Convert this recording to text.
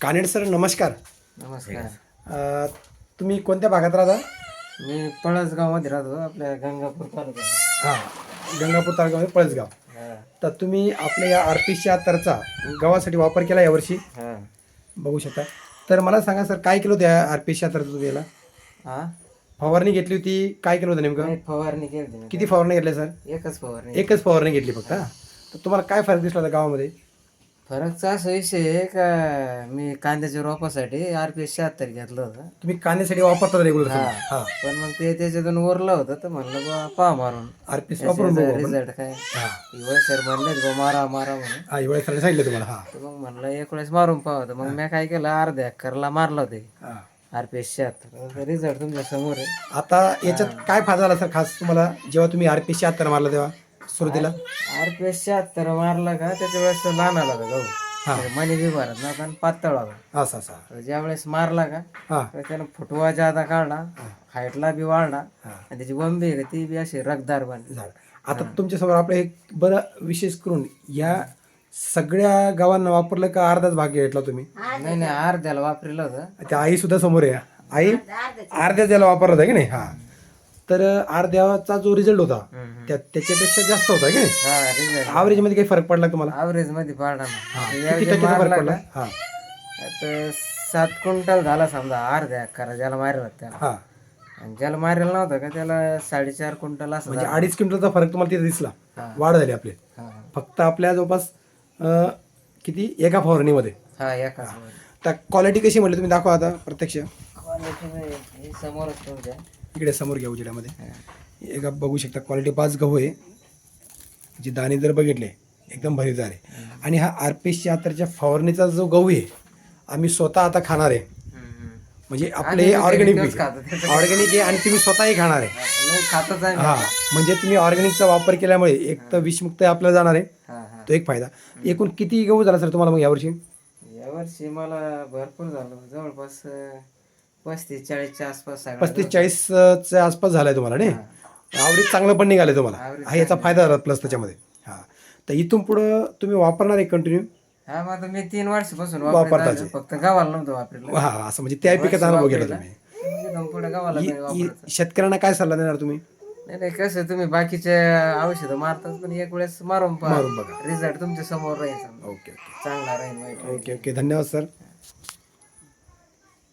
कानेड sir नमस्कार. नमस्कार. अ, तुम्ही कोणत्या भागात राहता? मी पळसगावमध्ये राहतो आपल्या गंगापूर तालुक्यात. हां गंगापूर तालुक्यामध्ये पळसगाव. हा, तर तुम्ही आपल्या या आर पी शहात्तरचा गव्हासाठी वापर केला यावर्षी हा. बघू शकता. तर मला सांगा सर काय केलं होतं या आर पी शहात्तरचं तुम्ही याला हा फवारणी घेतली होती काय केलं होतं नेमकं? नाही, फवारणी केली मी. किती फवारणी घेतल्या सर? एकच फवारणी. एकच फवारणी घेतली फक्त हां. तर तुम्हाला काय फरक दिसला होता गावामध्ये? फरकचा असा विषय आहे का मी कांद्याच्या रोपासाठी आर पी शहात्तर घेतलं होतं. तुम्ही कांद्यासाठी वापरता रेग्युलर हा. हां. पण मग ते त्याच्यातून उरलं होतं तर म्हणलं बा पहा मारून. आर पी वापरून बघू आपण. रिझल्ट काय? हां. युवा सर म्हणले बा मारा मारा म्हणून. हां एवढ्या सरांनी सांगितलं तुम्हाला हां. तर मग म्हणलं एक वेळेस मारून पाहा होतं मग मी काय केलं अर्ध्या एकरला मारलं होते. हां. आर पी शहात्तर. रिझल्ट तुमच्यासमोर आहे. आता याच्यात काय फायदा झाला सर खास तुम्हाला? जेव्हा तुम्ही आर पी शहात्तर मारला तेव्हा? सुरुवातीला आर पी एस शहात्तर मारला का त्याच्या वेळेस लहान आला होता गहू मनी बी भरत नव्हता आणि पातळ होता. असं असं. ज्या वेळेस मारला का हां. तर त्यानं फुटवा जादा काढला हाईटला बी वाढला आणि त्याची वंबी आहे का ती बी अशी रगदार बनली. झालं. आता तुमच्यासमोर आपलं एक बरं विशेष करून या सगळ्या गावांना वापरलं का अर्धाच भाग घेतला तुम्ही? नाही नाही अर्ध्याला वापरलं होतं. त्या आई सुद्धा समोर आहे. आई अर्ध्या त्याला वापरला होता की नाही? हा. तर अर्ध्याचा जो रिझल्ट होता त्या त्याच्यापेक्षा जास्त होता की हा average मध्ये काही फरक पडला का तुम्हाला? ॲव्हरेजमध्ये ना. किती फरक मारला पडला? हा. तर सात क्विंटल झाला समजा अर्ध्या करा ज्याला मारेल होता त्याला. हा. आणि ज्याला मारेल नव्हतं का त्याला साडेचार क्विंटल असं म्हणजे अडीच क्विंटलचा फरक तुम्हाला तिथे दिसला. हा. वाढ झाली आपली. हा. फक्त आपल्या जवळपास अं, किती? एका फवारणीमध्ये. हा एकाच तर क्वालिटी कशी म्हटली तुम्ही? दाखवा आता प्रत्यक्ष. क्वालिटी हे समोरच तुमच्या इकडे समोर घ्या उजेडामध्ये. एका बघू शकता क्वालिटी पाच गहू आहे. जे दाणे जर बघितले एकदम भरी झाले आणि हा आर पी शहात्तरच्या फवारणीचा जो गहू आहे आम्ही स्वतः आता खाणार आहे. म्हणजे आपले आम्ही ऑर्गॅनिक. ऑर्गॅनिक आहे. आणि तुम्ही स्वतःही खाणार आहे. आहे हा म्हणजे तुम्ही ऑर्गॅनिकचा वापर केल्यामुळे एक तर विषमुक्त आपल्याला जाणार आहे. हा हा. तो एक फायदा. एकूण किती गहू झाला सर तुम्हाला मग यावर्षी? यावर्षी मला भरपूर झालं. जवळपास पस्तीस चाळीसच्या आसपास पस्तीस चाळीसच्या आसपास झालाय तुम्हाला नाही? आवडीत चांगलं पण निघालंय तुम्हाला. हा याचा फायदा झाला प्लस त्याच्यामध्ये. हा. तर इथून पुढं तुम्ही वापरणार आहे कंटिन्यू हा मग आता मी तीन वर्षापासून वापरताच वापरत आलो. फक्त गावाला नव्हतं वापरलं हा असं म्हणजे त्या पिकाचा अनुभव घेतला तुम्ही. पुढे गावाला नाही वापरत. इ- शेतकऱ्यांना काय सल्ला देणार तुम्ही? नाही नाही कसं तुम्ही बाकीचे औषधं मारतात पण एक वेळेस मारून पहा. मारून बघा. रिझल्ट तुमच्यासमोर राहील. Okay okay. चांगला राहील वाईट राहील. ओके. ओके धन्यवाद सर